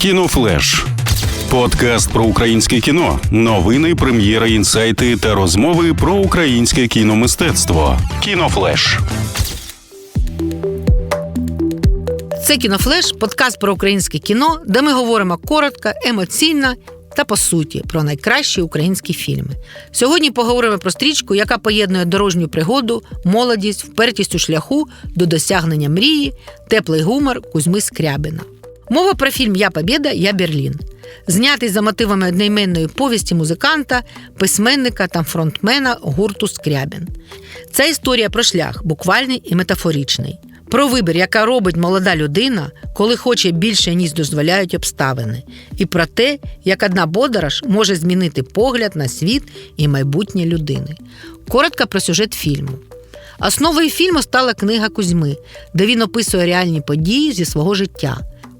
Кінофлеш. Подкаст про українське кіно, новини, прем'єри, інсайти та розмови про українське кіномистецтво. Кінофлеш. Це кінофлеш, подкаст про українське кіно, де ми говоримо коротко, емоційно та по суті про найкращі українські фільми. Сьогодні поговоримо про стрічку, яка поєднує дорожню пригоду, молодість, впертість у шляху до досягнення мрії, теплий гумор Кузьми Скрябіна. Мова про фільм Я Побєда, Я Берлін. Знятий за мотивами одноіменної повісті музиканта, письменника та фронтмена гурту Скрябін. Це історія про шлях, буквальний і метафоричний. Про вибір, яка робить молода людина, коли хоче більше, ніж дозволяють обставини, і про те, як одна подорож може змінити погляд на світ і майбутнє людини. Коротко про сюжет фільму. Основою фільму стала книга Кузьми, де він описує реальні події зі свого життя,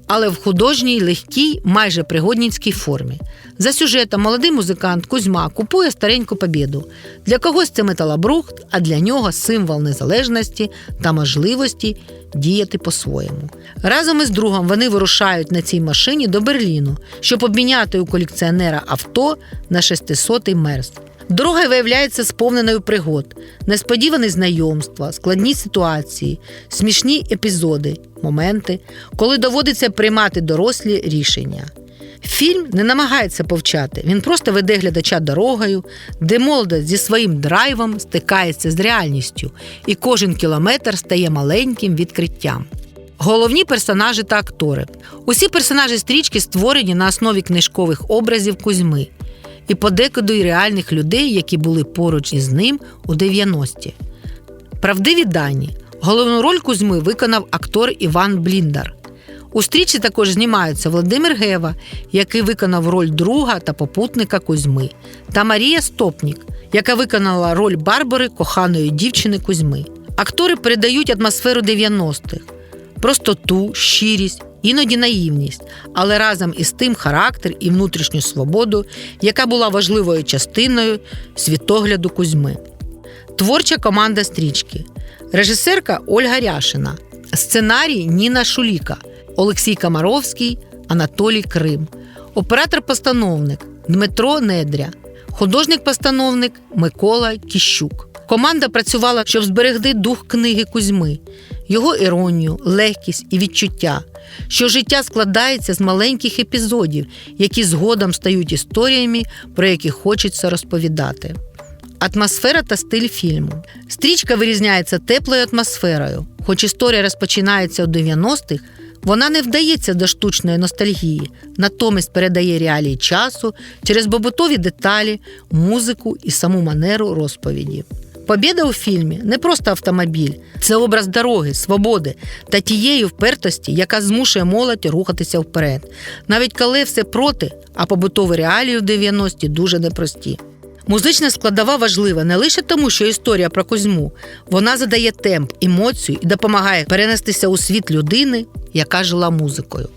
але в художній, легкій, майже пригодницькій формі. За сюжетом молодий музикант Кузьма купує стареньку побіду. Для когось це металобрухт, а для нього символ незалежності та можливості діяти по-своєму. Разом із другом вони вирушають на цій машині до Берліну, щоб обміняти у колекціонера авто на 600-й мерз. Дорога виявляється сповненою пригод, несподівані знайомства, складні ситуації, смішні епізоди, моменти, коли доводиться приймати дорослі рішення. Фільм не намагається повчати, він просто веде глядача дорогою, де молодець зі своїм драйвом стикається з реальністю, і кожен кілометр стає маленьким відкриттям. Головні персонажі та актори. Усі персонажі стрічки створені на основі книжкових образів Кузьми і подекуди й реальних людей, які були поруч із ним у 90-ті. Правдиві дані. Головну роль Кузьми виконав актор Іван Бліндар. У стрічці також знімаються Володимир Гева, який виконав роль друга та попутника Кузьми, та Марія Стопнік, яка виконала роль Барбари, коханої дівчини Кузьми. Актори передають атмосферу 90-х, простоту, щирість, іноді наївність, але разом із тим характер і внутрішню свободу, яка була важливою частиною світогляду Кузьми. Творча команда стрічки, режисерка Ольга Ряшина, сценарій Ніна Шуліка, Олексій Камаровський, Анатолій Крим, оператор-постановник Дмитро Недря, художник-постановник Микола Кіщук. Команда працювала, щоб зберегти дух книги Кузьми, його іронію, легкість і відчуття, що життя складається з маленьких епізодів, які згодом стають історіями, про які хочеться розповідати. Атмосфера та стиль фільму. Стрічка вирізняється теплою атмосферою. Хоч історія розпочинається у 90-х, вона не вдається до штучної ностальгії, натомість передає реалії часу через побутові деталі, музику і саму манеру розповіді. Побіда у фільмі не просто автомобіль, це образ дороги, свободи та тієї впертості, яка змушує молодь рухатися вперед, навіть коли все проти, а побутові реалії в 90-ті дуже непрості. Музична складова важлива не лише тому, що історія про Кузьму вона задає темп, емоцію і допомагає перенестися у світ людини, яка жила музикою.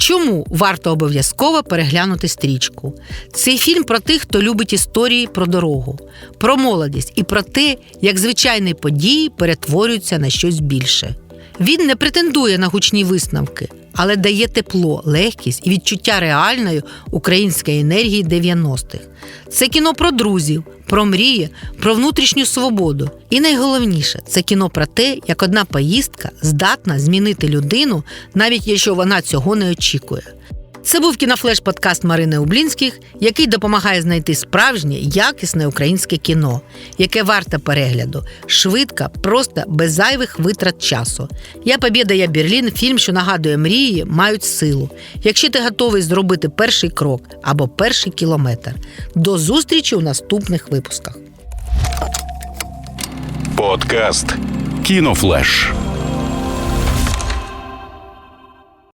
Чому варто обов'язково переглянути стрічку? Цей фільм про тих, хто любить історії про дорогу, про молодість і про те, як звичайні події перетворюються на щось більше. Він не претендує на гучні висновки, але дає тепло, легкість і відчуття реальної української енергії 90-х. Це кіно про друзів, про мрії, про внутрішню свободу. І найголовніше це кіно про те, як одна поїздка здатна змінити людину, навіть якщо вона цього не очікує. Це був кінофлеш подкаст Марини Ублінських, який допомагає знайти справжнє якісне українське кіно, яке варте перегляду, швидко, просто без зайвих витрат часу. Я Побєда, я Берлін, фільм, що нагадує мрії, мають силу. Якщо ти готовий зробити перший крок або перший кілометр. До зустрічі у наступних випусках. Подкаст Кінофлеш.